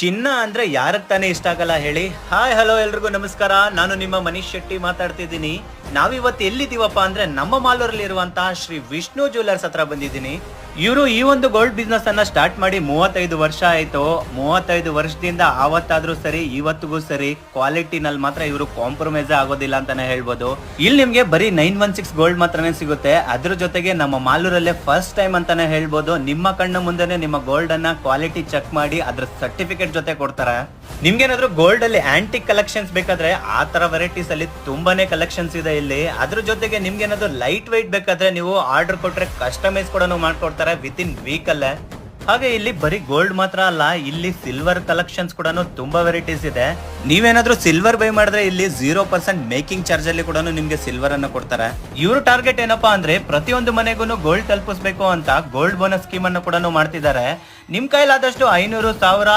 ಚಿನ್ನ ಅಂದ್ರೆ ಯಾರಕ್ ತಾನೇ ಇಷ್ಟ ಆಗಲ್ಲ ಹೇಳಿ. ಹಾಯ್ ಹಲೋ ಎಲ್ರಿಗೂ ನಮಸ್ಕಾರ. ನಾನು ನಿಮ್ಮ ಮನೀಶ್ ಶೆಟ್ಟಿ ಮಾತಾಡ್ತಿದ್ದೀನಿ. ನಾವಿವತ್ತು ಎಲ್ಲಿದ್ದೀವಪ್ಪ ಅಂದ್ರೆ ನಮ್ಮ ಮಾಲೂರಲ್ಲಿ ಇರುವಂತಹ ಶ್ರೀ ವಿಷ್ಣು ಜ್ಯುವೆಲರ್ಸ್ ಹತ್ರ ಬಂದಿದ್ದೀನಿ. ಇವರು ಈ ಒಂದು ಗೋಲ್ಡ್ ಬಿಸ್ನೆಸ್ ಅನ್ನ ಸ್ಟಾರ್ಟ್ ಮಾಡಿ ಮೂವತ್ತೈದು ವರ್ಷ ಆಯ್ತು, ಮೂವತ್ತೈದು ವರ್ಷದಿಂದ ಆವತ್ತಾದ್ರೂ ಸರಿ, ಇವತ್ತಿಗೂ ಸರಿ ಕ್ವಾಲಿಟಿನಲ್ಲಿ ಮಾತ್ರ ಇವರು ಕಾಂಪ್ರಮೈಸ್ ಆಗೋದಿಲ್ಲ ಅಂತಾನೆ ಹೇಳ್ಬೋದು. ಇಲ್ಲಿ ನಿಮ್ಗೆ ಬರೀ ನೈನ್ ಒನ್ ಸಿಕ್ಸ್ ಗೋಲ್ಡ್ ಮಾತ್ರನೇ ಸಿಗುತ್ತೆ. ಅದ್ರ ಜೊತೆಗೆ ನಮ್ಮ ಮಾಲೂರಲ್ಲೇ ಫಸ್ಟ್ ಟೈಮ್ ಅಂತಾನೆ ಹೇಳ್ಬೋದು. ನಿಮ್ಮ ಕಣ್ಣು ಮುಂದೆನೆ ನಿಮ್ಮ ಗೋಲ್ಡ್ ಅನ್ನ ಕ್ವಾಲಿಟಿ ಚೆಕ್ ಮಾಡಿ ಅದ್ರ ಸರ್ಟಿಫಿಕೇಟ್ ಜೊತೆ ಕೊಡ್ತಾರೆ. ನಿಮ್ಗೇನಾದ್ರೂ ಗೋಲ್ಡ್ ಅಲ್ಲಿ ಆಂಟಿಕ್ ಕಲೆಕ್ಷನ್ಸ್ ಬೇಕಾದ್ರೆ ಆ ತರ ವೆರೈಟೀಸ್ ಅಲ್ಲಿ ತುಂಬಾನೇ ಕಲೆಕ್ಷನ್ಸ್ ಇದೆ ಇಲ್ಲಿ. ಅದ್ರ ಜೊತೆಗೆ ನಿಮ್ಗೇನಾದ್ರೂ ಲೈಟ್ ವೈಟ್ ಬೇಕಾದ್ರೆ ನೀವು ಆರ್ಡರ್ ಕೊಟ್ರೆ ಕಸ್ಟಮೈಸ್ ಕೂಡ ಮಾಡ್ಕೊಡ್ತಾರೆ. ವಿತ್ ಇನ್ ವೀಕ್ ಅಲ್ಲೇ. ಹಾಗೆ ಇಲ್ಲಿ ಬರೀ ಗೋಲ್ಡ್ ಮಾತ್ರ ಅಲ್ಲ, ಇಲ್ಲಿ ಸಿಲ್ವರ್ ಕಲೆಕ್ಷನ್ಸ್ ಕೂಡ ತುಂಬಾ ವೆರೈಟೀಸ್ ಇದೆ. ನೀವೇನಾದ್ರೂ ಸಿಲ್ವರ್ ಬೈ ಮಾಡಿದ್ರೆ ಇಲ್ಲಿ ಜೀರೋ ಪರ್ಸೆಂಟ್ ಮೇಕಿಂಗ್ ಚಾರ್ಜ್ ಅಲ್ಲಿ ಕೂಡ ನಿಮ್ಗೆ ಸಿಲ್ವರ್ ಅನ್ನ ಕೊಡ್ತಾರೆ. ಇವ್ರ ಟಾರ್ಗೆಟ್ ಏನಪ್ಪಾ ಅಂದ್ರೆ ಪ್ರತಿಯೊಂದು ಮನೆಗೂ ಗೋಲ್ಡ್ ತಲುಪಿಸಬೇಕು ಅಂತ ಗೋಲ್ಡ್ ಬೋನಸ್ ಸ್ಕೀಮ್ ಅನ್ನು ಕೂಡ ಮಾಡ್ತಿದ್ದಾರೆ. ನಿಮ್ ಕೈಲಾದಷ್ಟು ಐನೂರು, ಸಾವಿರ